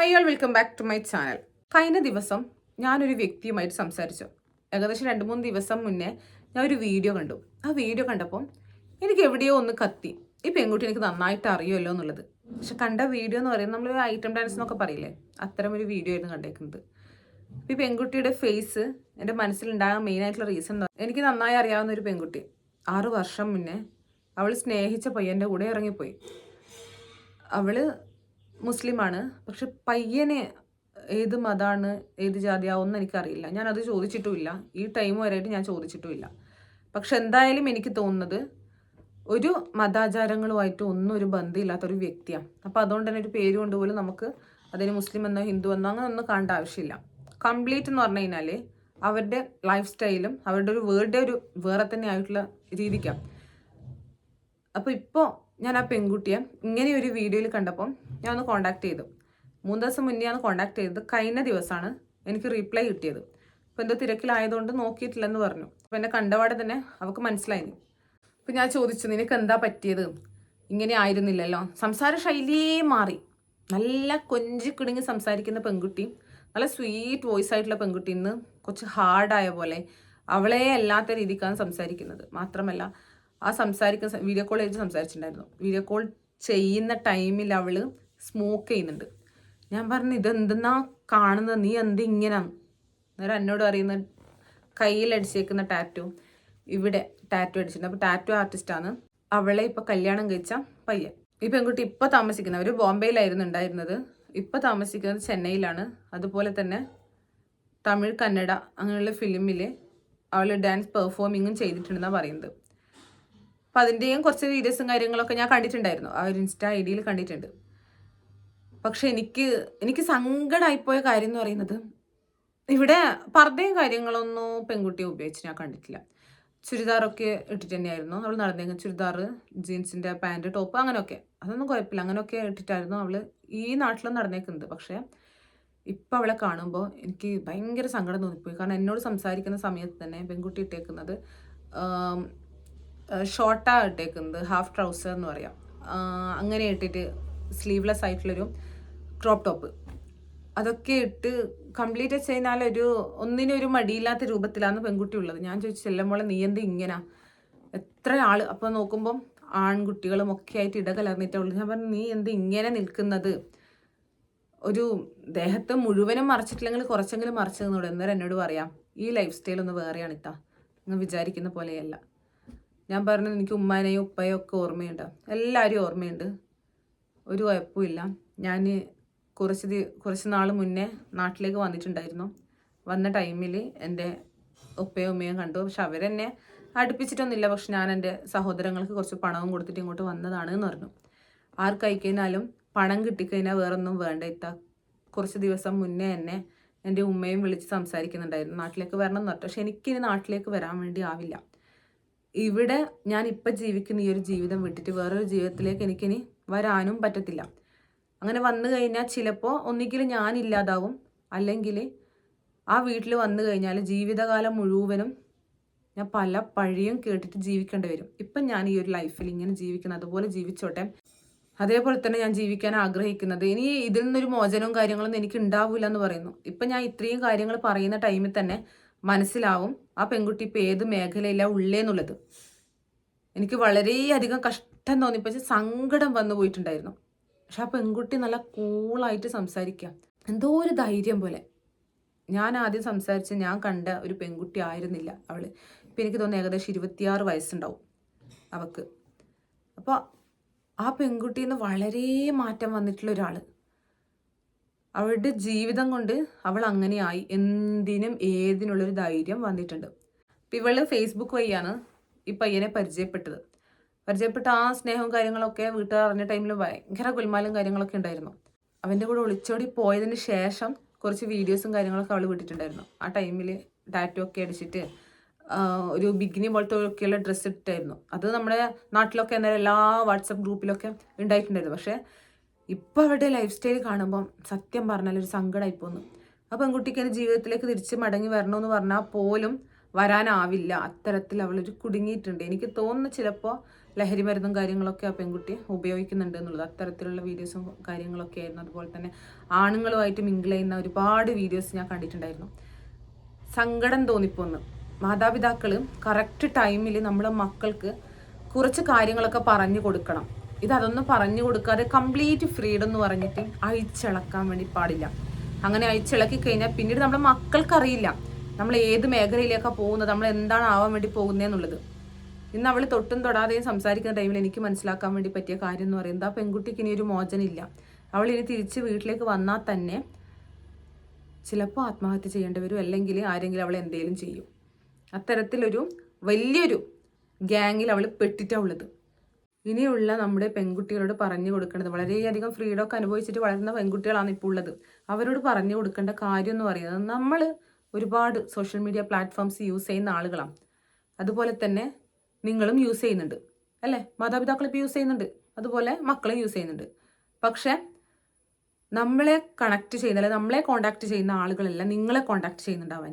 Hi all welcome back to my channel കഴിഞ്ഞ ദിവസം ഞാനൊരു വ്യക്തിയുമായിട്ട് സംസാരിച്ചു. ഏകദേശം രണ്ട് മൂന്ന് ദിവസം മുന്നേ ഞാൻ ഒരു വീഡിയോ കണ്ടു. ആ വീഡിയോ കണ്ടപ്പോൾ എനിക്ക് എവിടെയോ ഒന്ന് കത്തി. ഈ പെൺകുട്ടി എനിക്ക് നന്നായിട്ട് അറിയുമല്ലോ എന്നുള്ളത്. പക്ഷെ കണ്ട വീഡിയോ എന്ന് പറയുന്നത് നമ്മൾ ഐറ്റം ഡാൻസ് എന്നൊക്കെ പറയില്ലേ? അത്തരം ഒരു വീഡിയോ ആയിരുന്നു കണ്ടേക്കുന്നത്. ഈ പെൺകുട്ടിയുടെ ഫേസ് എന്റെ മനസ്സിലുണ്ടാകാൻ മെയിൻ ആയിട്ടുള്ള റീസൺ എനിക്ക് നന്നായി അറിയാവുന്ന ഒരു പെൺകുട്ടി. ആറ് വർഷം മുന്നേ അവൾ സ്നേഹിച്ച പയ്യന്റെ കൂടെ ഇറങ്ങിപ്പോയി. അവൾ മുസ്ലിമാണ്. പക്ഷെ പയ്യനെ ഏത് മതമാണ് ഏത് ജാതിയാവുമെന്ന് എനിക്കറിയില്ല. ഞാനത് ചോദിച്ചിട്ടുമില്ല. ഈ ടൈം വരെയായിട്ട് ഞാൻ ചോദിച്ചിട്ടുമില്ല. പക്ഷെ എന്തായാലും എനിക്ക് തോന്നുന്നത് ഒരു മതാചാരങ്ങളുമായിട്ട് ഒന്നും ഒരു ബന്ധമില്ലാത്തൊരു വ്യക്തിയാണ്. അപ്പോൾ അതുകൊണ്ട് തന്നെ ഒരു പേര് കൊണ്ടുപോലും നമുക്ക് അതിന് മുസ്ലിം എന്നോ ഹിന്ദു എന്നോ അങ്ങനെ ഒന്നും കാണേണ്ട ആവശ്യമില്ല. കംപ്ലീറ്റ് എന്ന് പറഞ്ഞു കഴിഞ്ഞാൽ അവരുടെ ലൈഫ് സ്റ്റൈലും അവരുടെ ഒരു വേർഡ് ഒരു വേറെ തന്നെ ആയിട്ടുള്ള രീതിക്കാണ് അപ്പോൾ ഇപ്പോൾ ഞാൻ ആ പെൺകുട്ടിയെ ഇങ്ങനെ ഒരു വീഡിയോയിൽ കണ്ടപ്പം ഞാൻ ഒന്ന് കോണ്ടാക്ട് ചെയ്തു. മൂന്ന് ദിവസം മുന്നേ ആണ് കോണ്ടാക്ട് ചെയ്തത്. കഴിഞ്ഞ ദിവസമാണ് എനിക്ക് റീപ്ലൈ കിട്ടിയത്. അപ്പോൾ എന്തോ തിരക്കിലായതുകൊണ്ട് നോക്കിയിട്ടില്ലെന്ന് പറഞ്ഞു. അപ്പോൾ എന്നെ കണ്ടപാടെ തന്നെ അവൾക്ക് മനസ്സിലായി. അപ്പോൾ ഞാൻ ചോദിച്ചു നിനക്ക് എന്താ പറ്റിയത്? ഇങ്ങനെ ആയിരുന്നില്ലല്ലോ? സംസാര ശൈലിയേ മാറി. നല്ല കൊഞ്ചി കുടുങ്ങി സംസാരിക്കുന്ന പെൺകുട്ടി നല്ല സ്വീറ്റ് വോയിസ് ആയിട്ടുള്ള പെൺകുട്ടി ഇന്ന് കുറച്ച് ഹാർഡായ പോലെ അവളെ അല്ലാത്ത രീതിക്കാണ് സംസാരിക്കുന്നത്. മാത്രമല്ല ആ സംസാരിക്കുന്ന വീഡിയോ കോൾ ചെയ്ത് സംസാരിച്ചിട്ടുണ്ടായിരുന്നു. വീഡിയോ കോൾ ചെയ്യുന്ന ടൈമിൽ അവൾ സ്മോക്ക് ചെയ്യുന്നുണ്ട്. ഞാൻ പറഞ്ഞു ഇതെന്തെന്നാ കാണുന്നത്? നീ എന്ത് ഇങ്ങനെ? അന്നേരം എന്നോട് അറിയുന്ന കയ്യിൽ അടിച്ചേക്കുന്ന ടാറ്റു ഇവിടെ ടാറ്റു അടിച്ചിട്ടുണ്ട്. അപ്പോൾ ടാറ്റു ആർട്ടിസ്റ്റാണ് അവളെ ഇപ്പോൾ കല്യാണം കഴിച്ച പയ്യൻ. ഈ പെൺകുട്ടി ഇപ്പോൾ താമസിക്കുന്നത് അവർ ബോംബെയിലായിരുന്നു ഉണ്ടായിരുന്നത്. ഇപ്പോൾ താമസിക്കുന്നത് ചെന്നൈയിലാണ്. അതുപോലെ തന്നെ തമിഴ് കന്നഡ അങ്ങനെയുള്ള ഫിലിമിൽ അവൾ ഡാൻസ് പെർഫോമിങ്ങും ചെയ്തിട്ടുണ്ടെന്നാണ് പറയുന്നത്. അപ്പം അതിന്റെയും കുറച്ച് വീഡിയോസും കാര്യങ്ങളൊക്കെ ഞാൻ കണ്ടിട്ടുണ്ടായിരുന്നു. ആ ഒരു ഇൻസ്റ്റ ഐ ഡിയിൽ കണ്ടിട്ടുണ്ട്. പക്ഷെ എനിക്ക് എനിക്ക് സങ്കടമായിപ്പോയ കാര്യം എന്ന് പറയുന്നത് ഇവിടെ പർദ്ദയും കാര്യങ്ങളൊന്നും പെൺകുട്ടിയെ ഉപയോഗിച്ച് ഞാൻ കണ്ടിട്ടില്ല. ചുരിദാറൊക്കെ ഇട്ടിട്ട് തന്നെയായിരുന്നു. അവൾ നടന്നേക്കുന്നത് ചുരിദാർ ജീൻസിന്റെ പാന്റ് ടോപ്പ് അങ്ങനെയൊക്കെ. അതൊന്നും കുഴപ്പമില്ല. അങ്ങനെയൊക്കെ ഇട്ടിട്ടായിരുന്നു അവൾ ഈ നാട്ടിലും നടന്നേക്കുന്നത്. പക്ഷേ ഇപ്പം അവളെ കാണുമ്പോൾ എനിക്ക് ഭയങ്കര സങ്കടം തോന്നിപ്പോയി. കാരണം എന്നോട് സംസാരിക്കുന്ന സമയത്ത് തന്നെ പെൺകുട്ടി ഇട്ടേക്കുന്നത് ഷോർട്ടാണ് ഇട്ടേക്കുന്നത് ഹാഫ് ട്രൗസർ എന്ന് പറയാം. അങ്ങനെ ഇട്ടിട്ട് സ്ലീവ്ലെസ് ആയിട്ടുള്ളൊരു ക്രോപ്പ് ടോപ്പ് അതൊക്കെ ഇട്ട് കംപ്ലീറ്റ് ചെയ്താൽ ഒരു ഒന്നിനും ഒരു മടിയില്ലാത്ത രൂപത്തിലാണ് പെൺകുട്ടി ഉള്ളത്. ഞാൻ ചോദിച്ചു ചെല്ലുമ്പോൾ നീ എന്ത് ഇങ്ങനെ? എത്ര ആൾ അപ്പൊ നോക്കുമ്പം ആൺകുട്ടികളും ഒക്കെ ആയിട്ട് ഇടകലർന്നിട്ടേ ഉള്ളൂ. ഞാൻ പറഞ്ഞു നീ എന്ത് ഇങ്ങനെ നിൽക്കുന്നത്? ഒരു ദേഹത്തെ മുഴുവനും മറച്ചിട്ടില്ലെങ്കിൽ കുറച്ചെങ്കിലും മറിച്ചു നിന്നോട് എന്നേരം എന്നോട് പറയാം ഈ ലൈഫ് സ്റ്റൈൽ ഒന്ന് വേറെയാണ് ഇട്ടാ നിങ്ങൾ വിചാരിക്കുന്ന പോലെയല്ല. ഞാൻ പറഞ്ഞു എനിക്ക് ഉമ്മാനെയും ഉപ്പയും ഒക്കെ ഓർമ്മയുണ്ട്. എല്ലാവരും ഓർമ്മയുണ്ട്. ഒരു കുഴപ്പമില്ല. ഞാൻ കുറച്ച് ദി കുറച്ച് നാൾ മുന്നേ നാട്ടിലേക്ക് വന്നിട്ടുണ്ടായിരുന്നു. വന്ന ടൈമിൽ എന്റെ ഉപ്പയും ഉമ്മയും കണ്ടു. പക്ഷെ അവരെന്നെ അടുപ്പിച്ചിട്ടൊന്നുമില്ല. പക്ഷെ ഞാൻ എന്റെ സഹോദരങ്ങൾക്ക് കുറച്ച് പണവും കൊടുത്തിട്ട് ഇങ്ങോട്ട് വന്നതാണ് എന്ന് പറഞ്ഞു. ആർക്കയക്കഴിഞ്ഞാലും പണം കിട്ടിക്കഴിഞ്ഞാൽ വേറൊന്നും വേണ്ട. ഇത്ത കുറച്ച് ദിവസം മുന്നേ എന്നെ എന്റെ ഉമ്മയും വിളിച്ച് സംസാരിക്കുന്നുണ്ടായിരുന്നു. നാട്ടിലേക്ക് വരണം എന്ന് പറഞ്ഞു. പക്ഷെ എനിക്കിനി നാട്ടിലേക്ക് വരാൻ വേണ്ടി ആവില്ല. ഇവിടെ ഞാൻ ഇപ്പം ജീവിക്കുന്ന ഈ ഒരു ജീവിതം വിട്ടിട്ട് വേറൊരു ജീവിതത്തിലേക്ക് എനിക്കിനി വരാനും പറ്റത്തില്ല. അങ്ങനെ വന്നു കഴിഞ്ഞാൽ ചിലപ്പോൾ ഒന്നുകിൽ ഞാൻ ഇല്ലാതാവും അല്ലെങ്കിൽ ആ വീട്ടിൽ വന്നു കഴിഞ്ഞാൽ ജീവിതകാലം മുഴുവനും ഞാൻ പല പഴിയും കേട്ടിട്ട് ജീവിക്കേണ്ടി വരും. ഇപ്പം ഞാൻ ഈ ഒരു ലൈഫിൽ ഇങ്ങനെ ജീവിക്കുന്നത് അതുപോലെ ജീവിച്ചോട്ടെ. അതേപോലെ തന്നെ ഞാൻ ജീവിക്കാൻ ആഗ്രഹിക്കുന്നത്. ഇനി ഇതിൽ നിന്നൊരു മോചനവും കാര്യങ്ങളൊന്നും എനിക്ക് ഉണ്ടാവില്ല എന്ന് പറയുന്നു. ഇപ്പം ഞാൻ ഇത്രയും കാര്യങ്ങൾ പറയുന്ന ടൈമിൽ തന്നെ മനസ്സിലാവും ആ പെൺകുട്ടി ഇപ്പം ഏത് മേഖലയിലാണ് ഉള്ളേന്നുള്ളത് എനിക്ക് വളരെയധികം കഷ്ടം തോന്നിപ്പോ സങ്കടം വന്നു പോയിട്ടുണ്ടായിരുന്നു. പക്ഷെ ആ പെൺകുട്ടി നല്ല കൂളായിട്ട് സംസാരിക്കുക എന്തോ ഒരു ധൈര്യം പോലെ. ഞാൻ ആദ്യം സംസാരിച്ച് ഞാൻ കണ്ട ഒരു പെൺകുട്ടി ആയിരുന്നില്ല അവൾ ഇപ്പം എനിക്ക് തോന്നുന്നു ഏകദേശം ഇരുപത്തിയാറ് വയസ്സുണ്ടാവും അവക്ക്. അപ്പോൾ ആ പെൺകുട്ടിയിൽ നിന്ന് വളരെ മാറ്റം വന്നിട്ടുള്ള ഒരാൾ അവളുടെ ജീവിതം കൊണ്ട് അവൾ അങ്ങനെയായി. എന്തിനും ഏതിനുള്ളൊരു ധൈര്യം വന്നിട്ടുണ്ട്. ഇപ്പം ഇവൾ ഫേസ്ബുക്ക് വഴിയാണ് ഈ പയ്യനെ പരിചയപ്പെട്ടത്. പരിചയപ്പെട്ട ആ സ്നേഹവും കാര്യങ്ങളൊക്കെ വീട്ടുകാർ അറിഞ്ഞ ടൈമിൽ ഭയങ്കര ഗുൽമാലും കാര്യങ്ങളൊക്കെ ഉണ്ടായിരുന്നു. അവന്റെ കൂടെ ഒളിച്ചോടി പോയതിന് ശേഷം കുറച്ച് വീഡിയോസും കാര്യങ്ങളൊക്കെ അവൾ വിട്ടിട്ടുണ്ടായിരുന്നു. ആ ടൈമിൽ ടാറ്റു ഒക്കെ അടിച്ചിട്ട് ഒരു ബിഗിനി പോലത്തെ ഒക്കെയുള്ള ഡ്രസ്സ് ഇട്ടായിരുന്നു അത് നമ്മുടെ നാട്ടിലൊക്കെ എന്നാലും എല്ലാ വാട്സപ്പ് ഗ്രൂപ്പിലൊക്കെ ഉണ്ടായിട്ടുണ്ടായിരുന്നു. പക്ഷേ ഇപ്പോൾ അവരുടെ ലൈഫ് സ്റ്റൈൽ കാണുമ്പം സത്യം പറഞ്ഞാൽ ഒരു സങ്കടമായി പോന്നു ആ പെൺകുട്ടിക്ക് എന്റെ ജീവിതത്തിലേക്ക് തിരിച്ച് മടങ്ങി വരണമെന്ന് പറഞ്ഞാൽ പോലും വരാനാവില്ല. അത്തരത്തിൽ അവളൊരു കുടുങ്ങിയിട്ടുണ്ട്. എനിക്ക് തോന്നുന്നു ചിലപ്പോൾ ലഹരി മരുന്നും കാര്യങ്ങളൊക്കെ ആ പെൺകുട്ടി ഉപയോഗിക്കുന്നുണ്ട് എന്നുള്ളത്. അത്തരത്തിലുള്ള വീഡിയോസും കാര്യങ്ങളൊക്കെ ആയിരുന്നു. അതുപോലെ തന്നെ ആണുങ്ങളുമായിട്ട് മിങ്കിൾ ചെയ്യുന്ന ഒരുപാട് വീഡിയോസ് ഞാൻ കണ്ടിട്ടുണ്ടായിരുന്നു. സങ്കടം തോന്നിപ്പോന്ന്. മാതാപിതാക്കൾ കറക്റ്റ് ടൈമിൽ നമ്മളെ മക്കൾക്ക് കുറച്ച് കാര്യങ്ങളൊക്കെ പറഞ്ഞു കൊടുക്കണം. ഇത് അതൊന്നും പറഞ്ഞു കൊടുക്കാതെ കംപ്ലീറ്റ് ഫ്രീഡം എന്ന് പറഞ്ഞിട്ട് അഴിച്ചിളക്കാൻ വേണ്ടി പാടില്ല. അങ്ങനെ അഴിച്ചിളക്കി കഴിഞ്ഞാൽ പിന്നീട് നമ്മുടെ മക്കൾക്കറിയില്ല. നമ്മൾ ഏത് മേഖലയിലേക്കാണ് പോകുന്നത്? നമ്മൾ എന്താണ് ആവാൻ വേണ്ടി പോകുന്നതെന്നുള്ളത് ഇന്ന് അവൾ തൊട്ടും തൊടാതെയും സംസാരിക്കുന്ന ടൈമിൽ എനിക്ക് മനസ്സിലാക്കാൻ വേണ്ടി പറ്റിയ കാര്യം എന്ന് പറയുന്നത് ആ പെൺകുട്ടിക്ക് ഇനി ഒരു മോചനമില്ല. അവൾ ഇനി തിരിച്ച് വീട്ടിലേക്ക് വന്നാൽ തന്നെ ചിലപ്പോൾ ആത്മഹത്യ ചെയ്യേണ്ടി വരും. അല്ലെങ്കിൽ ആരെങ്കിലും അവൾ എന്തെങ്കിലും ചെയ്യും. അത്തരത്തിലൊരു വലിയൊരു ഗ്യാങ്ങിൽ അവൾ പെട്ടിട്ടുള്ളത് ഇനിയുള്ള നമ്മുടെ പെൺകുട്ടികളോട് പറഞ്ഞു കൊടുക്കേണ്ടത് വളരെയധികം ഫ്രീഡം ഒക്കെ അനുഭവിച്ചിട്ട് വളരുന്ന പെൺകുട്ടികളാണ് ഇപ്പോൾ ഉള്ളത്. അവരോട് പറഞ്ഞു കൊടുക്കേണ്ട കാര്യം എന്ന് പറയുന്നത് നമ്മൾ ഒരുപാട് സോഷ്യൽ മീഡിയ പ്ലാറ്റ്ഫോംസ് യൂസ് ചെയ്യുന്ന ആളുകളാണ്. അതുപോലെ തന്നെ നിങ്ങളും യൂസ് ചെയ്യുന്നുണ്ട്. അല്ലേ? മാതാപിതാക്കൾ ഇപ്പോൾ യൂസ് ചെയ്യുന്നുണ്ട്. അതുപോലെ മക്കളും യൂസ് ചെയ്യുന്നുണ്ട്. പക്ഷേ നമ്മളെ കണക്ട് ചെയ്യുന്ന അല്ലെങ്കിൽ നമ്മളെ കോണ്ടാക്ട് ചെയ്യുന്ന ആളുകളെല്ലാം നിങ്ങളെ കോണ്ടാക്ട് ചെയ്യുന്നുണ്ടാവാൻ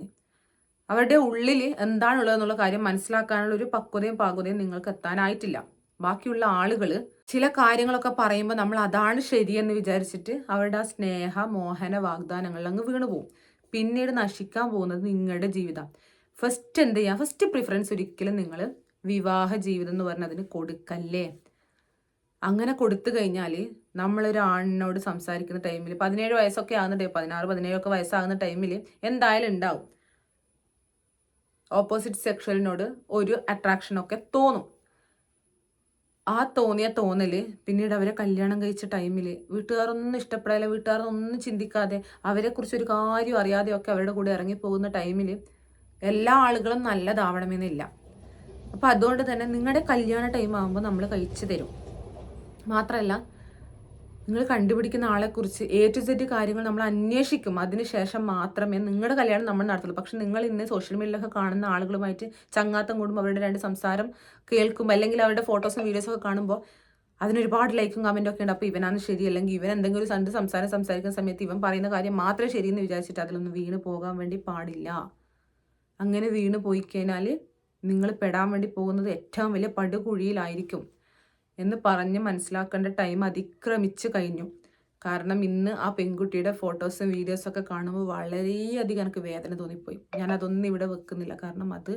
അവരുടെ ഉള്ളിൽ എന്താണുള്ളതെന്നുള്ള കാര്യം മനസ്സിലാക്കാനുള്ള ഒരു പക്വതയും പാകതയും നിങ്ങൾക്ക് എത്താനായിട്ടില്ല. ബാക്കിയുള്ള ആളുകൾ ചില കാര്യങ്ങളൊക്കെ പറയുമ്പോൾ നമ്മൾ അതാണ് ശരിയെന്ന് വിചാരിച്ചിട്ട് അവരുടെ ആ സ്നേഹ മോഹന വാഗ്ദാനങ്ങളിൽ അങ്ങ് വീണു പോകും പിന്നീട് നശിക്കാൻ പോകുന്നത് നിങ്ങളുടെ ജീവിതം. ഫസ്റ്റ് എന്ത് ചെയ്യുക ഫസ്റ്റ് പ്രിഫറൻസ് ഒരിക്കലും നിങ്ങൾ വിവാഹ ജീവിതം എന്ന് പറഞ്ഞാൽ അതിന് കൊടുക്കല്ലേ? അങ്ങനെ കൊടുത്തു കഴിഞ്ഞാൽ നമ്മളൊരു ആണിനോട് സംസാരിക്കുന്ന ടൈമിൽ പതിനേഴ് വയസ്സൊക്കെ ആകുന്ന ടൈം പതിനാറ് പതിനേഴൊക്കെ വയസ്സാകുന്ന ടൈമിൽ എന്തായാലും ഉണ്ടാവും. ഓപ്പോസിറ്റ് സെക്ഷലിനോട് ഒരു അട്രാക്ഷനൊക്കെ തോന്നും. ആ തോന്നിയ തോന്നൽ പിന്നീട് അവരെ കല്യാണം കഴിച്ച ടൈമിൽ വീട്ടുകാരൊന്നും ഇഷ്ടപ്പെടാതെ വീട്ടുകാരൊന്നും ചിന്തിക്കാതെ അവരെക്കുറിച്ച് ഒരു കാര്യം അറിയാതെയൊക്കെ അവരുടെ കൂടെ ഇറങ്ങിപ്പോകുന്ന ടൈമിൽ എല്ലാ ആളുകളും നല്ലതാവണമെന്നില്ല. അപ്പോൾ അതുകൊണ്ട് തന്നെ നിങ്ങളുടെ കല്യാണ ടൈം ആകുമ്പോൾ നമ്മൾ കഴിച്ചു തരും. മാത്രമല്ല നിങ്ങൾ കണ്ടുപിടിക്കുന്ന ആളെക്കുറിച്ച് എ ടു സെഡ് കാര്യങ്ങൾ നമ്മൾ അന്വേഷിക്കും. അതിനുശേഷം മാത്രമേ നിങ്ങളുടെ കല്യാണം നമ്മൾ നടത്തുള്ളൂ. പക്ഷെ നിങ്ങൾ ഇന്ന് സോഷ്യൽ മീഡിയയിലൊക്കെ കാണുന്ന ആളുകളുമായിട്ട് ചങ്ങാത്തം കൂടുമ്പോൾ അവരുടെ രണ്ട് സംസാരം കേൾക്കും അല്ലെങ്കിൽ അവരുടെ ഫോട്ടോസും വീഡിയോസും ഒക്കെ കാണുമ്പോൾ അതിനൊരുപാട് ലൈക്കും കമന്റും ഒക്കെ ഉണ്ട്. അപ്പോൾ ഇവനാണ് ശരി. അല്ലെങ്കിൽ ഇവൻ എന്തെങ്കിലും ഒരു സണ്ട് സംസാരം സംസാരിക്കുന്ന സമയത്ത് ഇവൻ പറയുന്ന കാര്യം മാത്രമേ ശരിയെന്ന് വിചാരിച്ചിട്ട് അതിലൊന്നും വീണ് പോകാൻ വേണ്ടി പാടില്ല. അങ്ങനെ വീണ് പോയി കഴിഞ്ഞാൽ നിങ്ങൾ പെടാൻ വേണ്ടി പോകുന്നത് ഏറ്റവും വലിയ പടുകുഴിയിലായിരിക്കും. എന്ന് പറഞ്ഞ് മനസ്സിലാക്കേണ്ട ടൈം അതിക്രമിച്ച് കഴിഞ്ഞു. കാരണം ഇന്ന് ആ പെൺകുട്ടിയുടെ ഫോട്ടോസും വീഡിയോസും ഒക്കെ കാണുമ്പോൾ വളരെയധികം എനിക്ക് വേദന തോന്നിപ്പോയി. ഞാൻ അതൊന്നും ഇവിടെ വെക്കുന്നില്ല. കാരണം അത്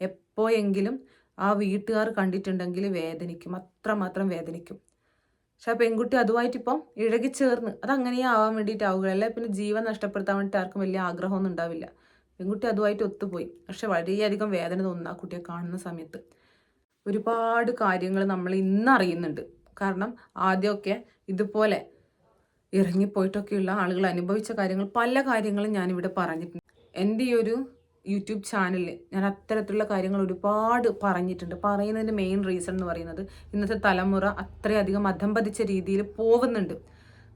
എപ്പോഴെങ്കിലും ആ വീട്ടുകാർ കണ്ടിട്ടുണ്ടെങ്കിൽ വേദനിക്കും. അത്രമാത്രം വേദനിക്കും. പക്ഷെ ആ പെൺകുട്ടി അതുമായിട്ടിപ്പം ഇഴകി ചേർന്ന് അതങ്ങനെയേ ആവാൻ വേണ്ടിയിട്ടാവുക അല്ലെ? പിന്നെ ജീവൻ നഷ്ടപ്പെടുത്താൻ വേണ്ടിയിട്ട് ആർക്കും വലിയ ആഗ്രഹമൊന്നും ഉണ്ടാവില്ല. പെൺകുട്ടി അതുമായിട്ട് ഒത്തുപോയി. പക്ഷെ വളരെയധികം വേദന തോന്നുന്നു ആ കുട്ടിയെ കാണുന്ന സമയത്ത്. ഒരുപാട് കാര്യങ്ങൾ നമ്മൾ ഇന്ന് അറിയുന്നുണ്ട്. കാരണം ആദ്യമൊക്കെ ഇതുപോലെ ഇറങ്ങിപ്പോയിട്ടൊക്കെയുള്ള ആളുകൾ അനുഭവിച്ച കാര്യങ്ങൾ പല കാര്യങ്ങളും ഞാനിവിടെ പറഞ്ഞിട്ടുണ്ട്. എന്റെ ഈ ഒരു യൂട്യൂബ് ചാനലിൽ ഞാൻ അത്തരത്തിലുള്ള കാര്യങ്ങൾ ഒരുപാട് പറഞ്ഞിട്ടുണ്ട്. പറയുന്നതിന്റെ മെയിൻ റീസൺ എന്ന് പറയുന്നത് ഇന്നത്തെ തലമുറ അത്രയധികം അധംപതിച്ച രീതിയിൽ പോകുന്നുണ്ട്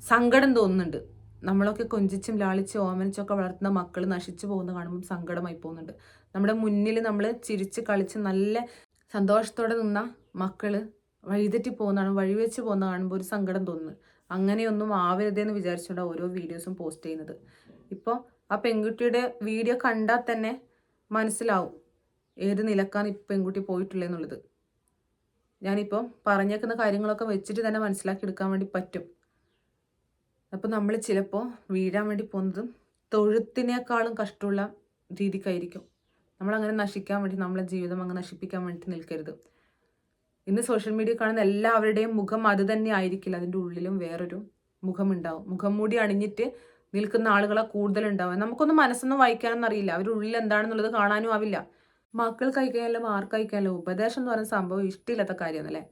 സങ്കടം തോന്നുന്നുണ്ട്. നമ്മളൊക്കെ കൊഞ്ചിച്ചും ലാളിച്ചും ഓമനിച്ചൊക്കെ വളർത്തുന്ന മക്കൾ നശിച്ചു പോകുന്ന കാണുമ്പോൾ സങ്കടമായി പോകുന്നുണ്ട്. നമ്മുടെ മുന്നിൽ നമ്മൾ ചിരിച്ച് കളിച്ച് നല്ല സന്തോഷത്തോടെ നിന്ന മക്കൾ വഴിതെറ്റി പോകുന്നതാണ് വഴിവെച്ച് പോകുന്ന കാണുമ്പോൾ ഒരു സങ്കടം തോന്നുന്നു അങ്ങനെയൊന്നും ആവരുതെന്ന് വിചാരിച്ചുകൊണ്ട് ഓരോ വീഡിയോസും പോസ്റ്റ് ചെയ്യുന്നത്. ഇപ്പോൾ ആ പെൺകുട്ടിയുടെ വീഡിയോ കണ്ടാൽ തന്നെ മനസ്സിലാവും ഏത് നിലക്കാണ് ഇപ്പം പെൺകുട്ടി പോയിട്ടുള്ളതെന്നുള്ളത് ഞാനിപ്പോൾ പറഞ്ഞേക്കുന്ന കാര്യങ്ങളൊക്കെ വെച്ചിട്ട് തന്നെ മനസ്സിലാക്കി എടുക്കാൻ വേണ്ടി പറ്റും. അപ്പോൾ നമ്മൾ ചിലപ്പോൾ വീഴാൻ വേണ്ടി പോകുന്നതും തൊഴുത്തിനേക്കാളും കഷ്ടമുള്ള രീതിക്കായിരിക്കും. നമ്മളങ്ങനെ നശിക്കാൻ വേണ്ടി നമ്മളെ ജീവിതം അങ്ങ് നശിപ്പിക്കാൻ വേണ്ടി നിൽക്കരുത്. ഇന്ന് സോഷ്യൽ മീഡിയ കാണുന്ന എല്ലാവരുടെയും മുഖം അത് തന്നെ ആയിരിക്കില്ല. അതിന്റെ ഉള്ളിലും വേറൊരു മുഖമുണ്ടാവും. മുഖം മൂടി അണിഞ്ഞിട്ട് നിൽക്കുന്ന ആളുകളെ കൂടുതലുണ്ടാവും നമുക്കൊന്നും മനസ്സൊന്നും വായിക്കാനൊന്നും അറിയില്ല. അവരുടെ ഉള്ളിൽ എന്താണെന്നുള്ളത് കാണാനും ആവില്ല. മക്കൾ കഴിക്കാനല്ലോ മാർക്ക് കഴിക്കാനല്ലോ ഉപദേശം എന്ന് പറയുന്ന സംഭവം ഇഷ്ടമില്ലാത്ത കാര്യമൊന്നുമല്ലേ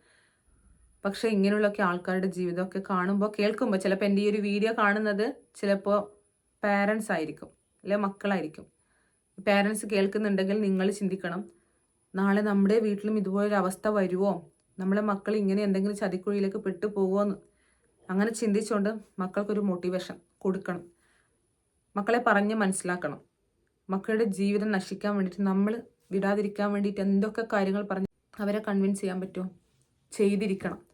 പക്ഷേ ഇങ്ങനെയുള്ളൊക്കെ ആൾക്കാരുടെ ജീവിതമൊക്കെ കാണുമ്പോൾ കേൾക്കുമ്പോൾ ചിലപ്പോൾ എന്റെ ഈ ഒരു വീഡിയോ കാണുന്നത് ചിലപ്പോൾ പാരൻസ് ആയിരിക്കും. അല്ലെ മക്കളായിരിക്കും. പാരൻസ് കേൾക്കുന്നുണ്ടെങ്കിൽ നിങ്ങൾ ചിന്തിക്കണം നാളെ നമ്മുടെ വീട്ടിലും ഇതുപോലൊരു അവസ്ഥ വരുമോ നമ്മളെ മക്കൾ ഇങ്ങനെ എന്തെങ്കിലും ചതിക്കുഴിയിലേക്ക് പെട്ടു പോകുമോയെന്ന് അങ്ങനെ ചിന്തിച്ചുകൊണ്ട് മക്കൾക്കൊരു മോട്ടിവേഷൻ കൊടുക്കണം. മക്കളെ പറഞ്ഞ് മനസ്സിലാക്കണം. മക്കളുടെ ജീവിതം നശിക്കാൻ വേണ്ടിയിട്ട് നമ്മൾ വിടാതിരിക്കാൻ വേണ്ടിയിട്ട് എന്തൊക്കെ കാര്യങ്ങൾ പറഞ്ഞ് അവരെ കൺവിൻസ് ചെയ്യാൻ പറ്റുമോ? ചെയ്തിരിക്കണം.